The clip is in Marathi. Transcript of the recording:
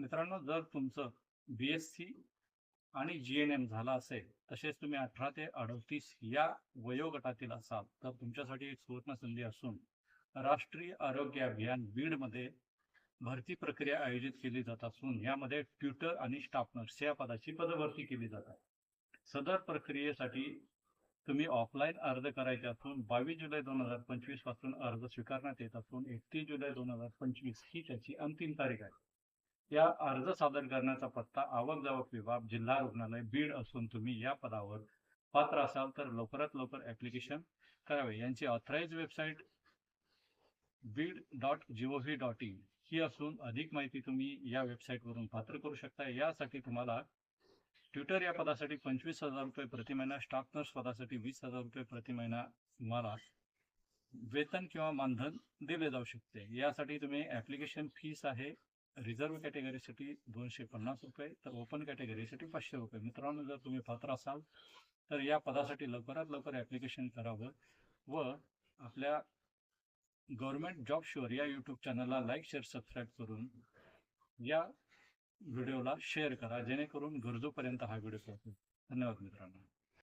मित्रांनो जर तुमचं बी एस सी आणि जी एन एम झाला असेल तसेच तुम्ही अठरा ते अडतीस या वयोगटातील असाल तर तुमच्यासाठी एक सुवर्ण संधी असून राष्ट्रीय आरोग्य अभियान बीडमध्ये भरती प्रक्रिया आयोजित केली जात असून यामध्ये ट्युटर आणि स्टाफ नर्स या पदाची पदभरती केली जात आहे. सदर प्रक्रियेसाठी तुम्ही ऑफलाईन अर्ज करायचे असून बावीस जुलै दोन हजार पंचवीसपासून अर्ज स्वीकारण्यात येत असून एकतीस जुलै दोन हजार पंचवीस ही त्याची अंतिम तारीख आहे. या अर्ज सादर करण्याचा पत्ता आवक जावक विभाग जिल्हा रुग्णालय बीड असून तुम्ही या पदावर पात्र असाल तर लवकरात लवकर ऍप्लिकेशन करावे. यांची authorize website Beed dot gov dot in ही असून अधिक माहिती तुम्ही या वेबसाईटवरून पात्र करू शकता. यासाठी तुम्हाला ट्विटर या पदासाठी पंचवीस हजार रुपये प्रति महिना स्टाफ नर्स पदासाठी वीस हजार रुपये प्रति महिना तुम्हाला वेतन किंवा मानधन दिले जाऊ शकते. यासाठी तुम्ही ऍप्लिकेशन फीस आहे रिझर्व्ह कॅटेगरीसाठी दोनशे पन्नास रुपये तर ओपन कॅटेगरीसाठी पाचशे रुपये. मित्रांनो जर तुम्ही पात्र असाल तर या पदासाठी लवकरात लवकर ॲप्लिकेशन करावं व आपल्या गव्हर्मेंट जॉब शुअर या यूट्यूब चॅनलला लाईक शेअर सबस्क्राईब करून या व्हिडिओला शेअर करा जेणेकरून गरजूपर्यंत हा व्हिडिओ पोहोचेल. धन्यवाद मित्रांनो.